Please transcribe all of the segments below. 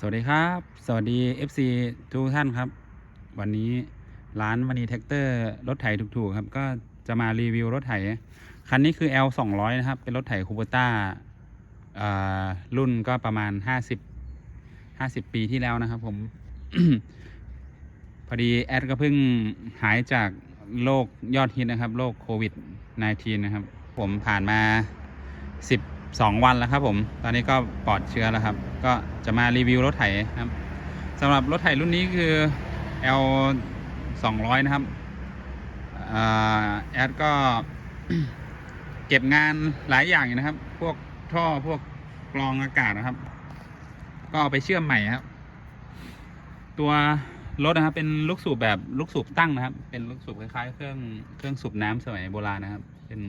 สวัสดีครับ สวัสดี FC ทุกท่านครับ วันนี้ ร้านมณีแท็กเตอร์รถไถถูกๆครับ ก็จะมารีวิวรถไถ คันนี้คือ L 2 0 0นะครับ เป็นรถไถคูเปอร์ต้ารุ่นก็ประมาณ 50 50 ปีที่แล้วนะครับผม พอดีแอดก็เพิ่งหายจากโรคยอดฮิตนะครับโรคโควิด -19 นะครับ ผมผ่านมา 12 วันแล้วครับผม ตอนนี้ก็ปลอดเชื้อแล้วครับ ก็จะมารีวิวรถไถครับสำหรับรถไถรุ่นนี้คือ L 200 นะครับอ่าแอดก็เก็บงานหลายอย่างอยู่นะครับ พวกท่อพวกกรองอากาศนะครับ ก็เอาไปเชื่อมใหม่ครับ ตัวรถนะครับ เป็นลูกสูบแบบลูกสูบตั้งนะครับ เป็นลูกสูบคล้ายๆ เครื่องเครื่องสูบน้ำสมัยโบราณนะครับ เป็น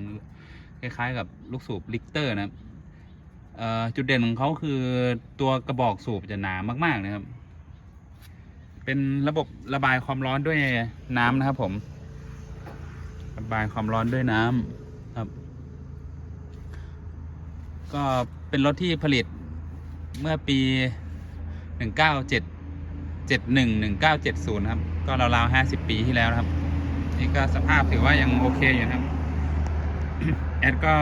คล้ายๆ กับลูกสูบลิกเตอร์นะครับเอ่อจุดเด่นของเขาคือตัวกระบอกสูบจะหนามากๆนะครับ เป็นระบบระบายความร้อนด้วยน้ำนะครับ ผม ระบายความร้อนด้วยน้ำครับ ก็เป็นรถที่ผลิตเมื่อปี 197 71 1970 ครับ ก็ราวๆ50 ปีที่แล้วนะครับ นี่ก็สภาพถือว่ายังโอเคอยู่ครับ แอดก็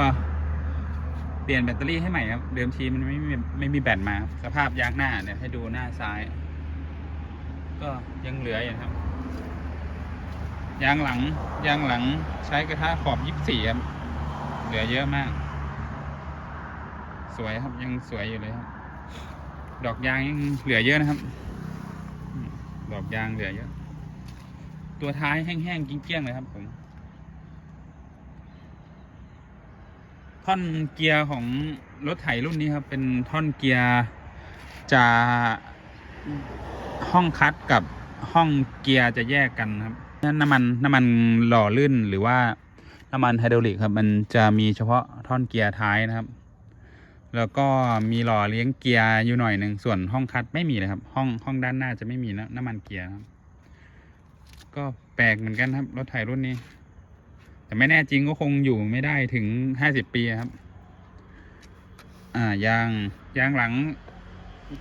เปลี่ยนแบตเตอรี่ให้ใหม่ครับ เดิมทีมันไม่มีไม่มีแบตมา สภาพยางหน้าเนี่ยให้ดูหน้าซ้าย ก็ยังเหลืออยู่ครับ ยางหลัง ยางหลังใช้กระทะขอบยี่สิบสี่ครับ เหลือเยอะมาก สวยครับยังสวยอยู่เลยครับ ดอกยางยังเหลือเยอะนะครับ ดอกยางเหลือเยอะ ตัวท้ายแห้งๆกิ้งเกี้ยงๆเลยครับผมท่อนเกียร์ของรถไถรุ่นนี้ครับ เป็นท่อนเกียร์จะ ห้องคัดกับห้องเกียร์จะแยกกันครับน้ำมันน้ำมันหล่อลื่นหรือว่าน้ำมันไฮดรอลิกครับ มันจะมีเฉพาะท่อนเกียร์ท้ายนะครับ แล้วก็มีหล่อเลี้ยงเกียร์อยู่หน่อยหนึ่งส่วนห้องคัดไม่มีเลยครับ ห้องห้องด้านหน้าจะไม่มีนะน้ำมันเกียร์ครับ ก็แปลกเหมือนกันครับ รถไถรุ่นนี้ แต่ไม่แน่จริงก็คงอยู่ไม่ได้ถึงห้าสิบปีครับ อ่ายางยางหลัง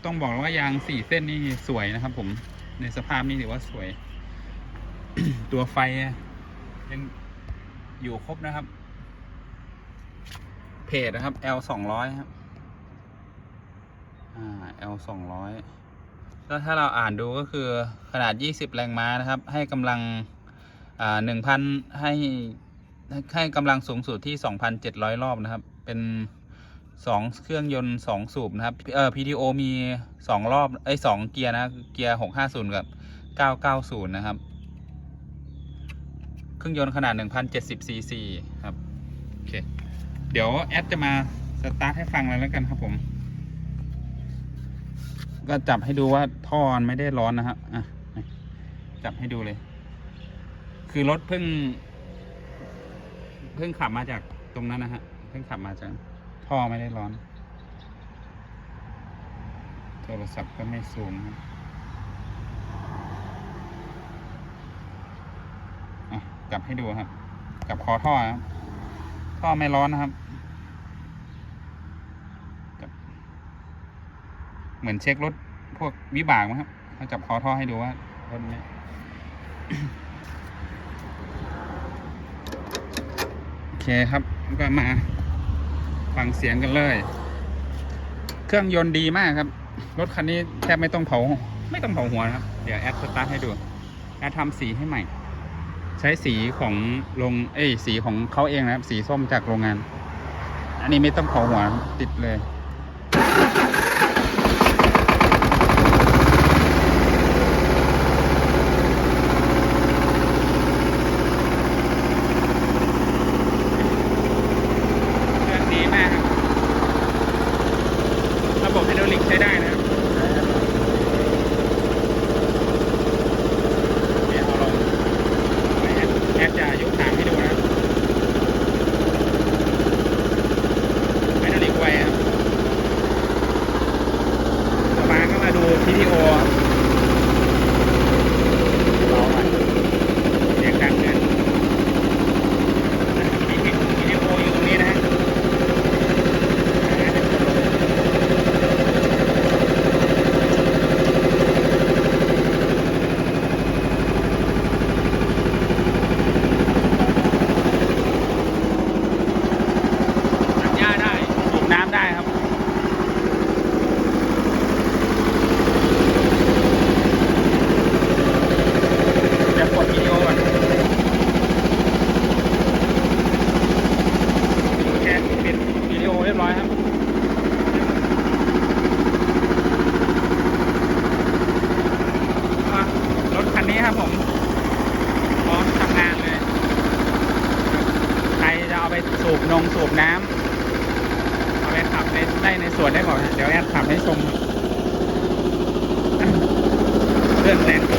ต้องบอกว่ายางสี่เส้นนี่สวยนะครับ ผมในสภาพนี้ถือว่าสวย ตัวไฟยังอยู่ครบนะครับ เพจนะครับ L สองร้อยครับ อ่า L สองร้อยแล้วถ้าเราอ่านดูก็คือขนาดยี่สิบแรงม้านะครับ ให้กำลังอ่าหนึ่งพันให้ให้กำลังสูงสุดที่สองพันเจ็ดร้อยรอบนะครับ เป็น สองเครื่องยนต์สองสูบนะครับเอ่อ PTO มีสองรอบไอ้สองเกียร์นะเกียร์หกห้าศูนย์กับเก้าเก้าศูนย์นะครับ เครื่องยนต์ขนาดหนึ่งพันเจ็ดสิบซีซีครับโอเคเดี๋ยวแอดจะมาสตาร์ทให้ฟังเลยแล้วกันครับผม ก็จับให้ดูว่าท่อมันไม่ได้ร้อนนะครับอะจับให้ดูเลย คือรถเพิ่ง เพิ่งขับมาจากตรงนั้นนะฮะเพิ่งขับมาจาก ท่อไม่ได้ร้อน โทรศัพท์ก็ไม่ซูมครับอะกลับให้ดูครับ กลับคอท่อครับ ท่อไม่ร้อนนะครับเหมือนเช็ครถพวกวิบากมั้งครับเขาจับคอท่อให้ดูว่ารถนี้โอเคครับก็มา ฟังเสียงกันเลย เครื่องยนต์ดีมากครับ รถคันนี้แทบไม่ต้องเผา ไม่ต้องเผาหัวนะครับ เดี๋ยวแอดสตาร์ทให้ดูแอดทำสีให้ใหม่ ใช้สีของลงเอ้สีของเขาเองนะครับ สีส้มจากโรงงาน อันนี้ไม่ต้องเผาหัวติดเลย เครื่องดีมากครับ ระบบไฮดรอลิกใช้ได้นะครับเดี๋ยวเอาลง นงสูบน้ำเอาไปขับในได้ในสวนได้หมดฮะเดี๋ยวแอดขับให้ชม เค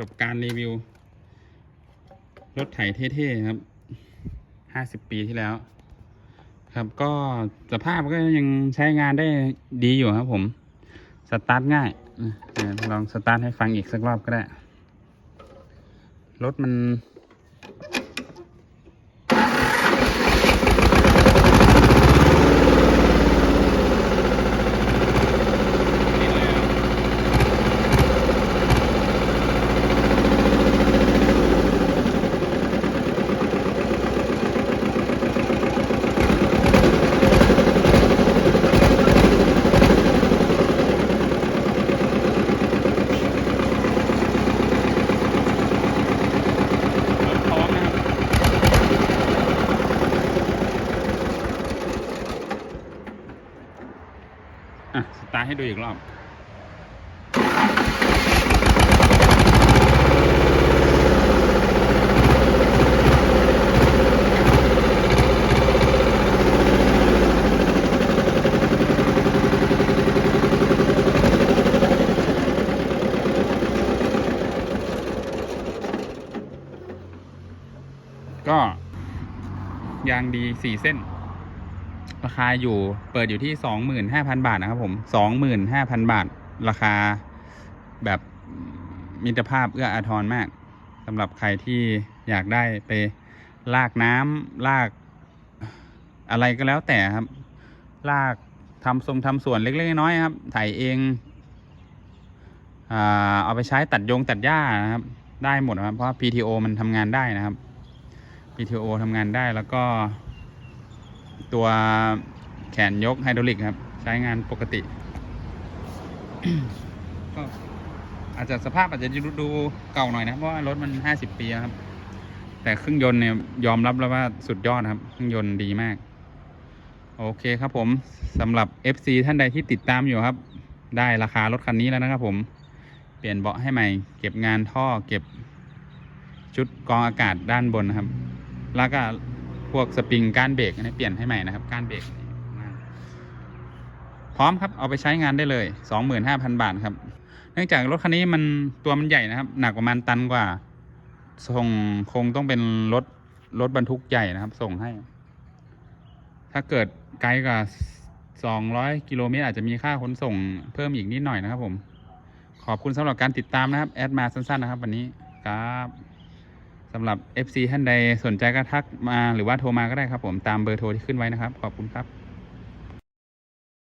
จบการรีวิว รถไถเท่ๆครับห้าสิบปีที่แล้ว ครับก็สภาพก็ยังใช้งานได้ดีอยู่ครับผม สตาร์ทง่ายลองสตาร์ทให้ฟังอีกสักรอบก็ได้ รถมัน พร้อมนะครับ อะ สตาร์ท ให้ดูอีกรอบก็ยางดีสี่เส้น ราคาอยู่เปิดอยู่ที่สองหมื่นห้าพันบาทนะครับผมสองหมื่นห้าพันบาท ราคาแบบมิตรภาพเอื้ออาทรมากสำหรับใครที่อยากได้ไปลากน้ำลากอะไรก็แล้วแต่ครับ ลากทำทรงทำส่วนเล็กๆน้อยๆครับไถเองอาเอาไปใช้ตัดยงตัดหญ้านะครับ ได้หมดครับ เพราะ PTO มันทำงานได้นะครับ PTO ทำงานได้แล้วก็ ตัวแขนยกไฮดรอลิกครับ ใช้งานปกติ ก็อาจจะสภาพอาจจะดูดูเก่าหน่อยนะ เพราะว่ารถมันห้าสิบปีครับ แต่เครื่องยนต์เนี่ยยอมรับแล้วว่าสุดยอดครับ เครื่องยนต์ดีมาก โอเคครับผมสำหรับ FC ท่านใดที่ติดตามอยู่ครับ ได้ราคารถคันนี้แล้วนะครับผมเปลี่ยนเบาะให้ใหม่ เก็บงานท่อเก็บชุดกองอากาศด้านบนนะครับ แล้วก็ พวกสปริงก้านเบรกนนี้เปลี่ยนให้ใหม่นะครับก้านเบรกพร้อมครับเอาไปใช้งานได้เลย 25,000 บาทครับ เนื่องจากรถคันนี้มันตัวมันใหญ่นะครับ หนักประมาณตันกว่า ส่งคงต้องเป็นรถรถบรรทุกใหญ่นะครับ ส่งให้ ถ้าเกิดไกลกว่า200 กิโลเมตรอาจจะมีค่าขนส่งเพิ่มอีกนิดหน่อยนะครับผม ขอบคุณสำหรับการติดตามนะครับ แอดมาสั้นๆนะครับ วันนี้ครับ สำหรับ FC ท่านใดสนใจก็ทักมาหรือว่าโทรมาก็ได้ครับผมตามเบอร์โทรที่ขึ้นไว้นะครับ ขอบคุณครับ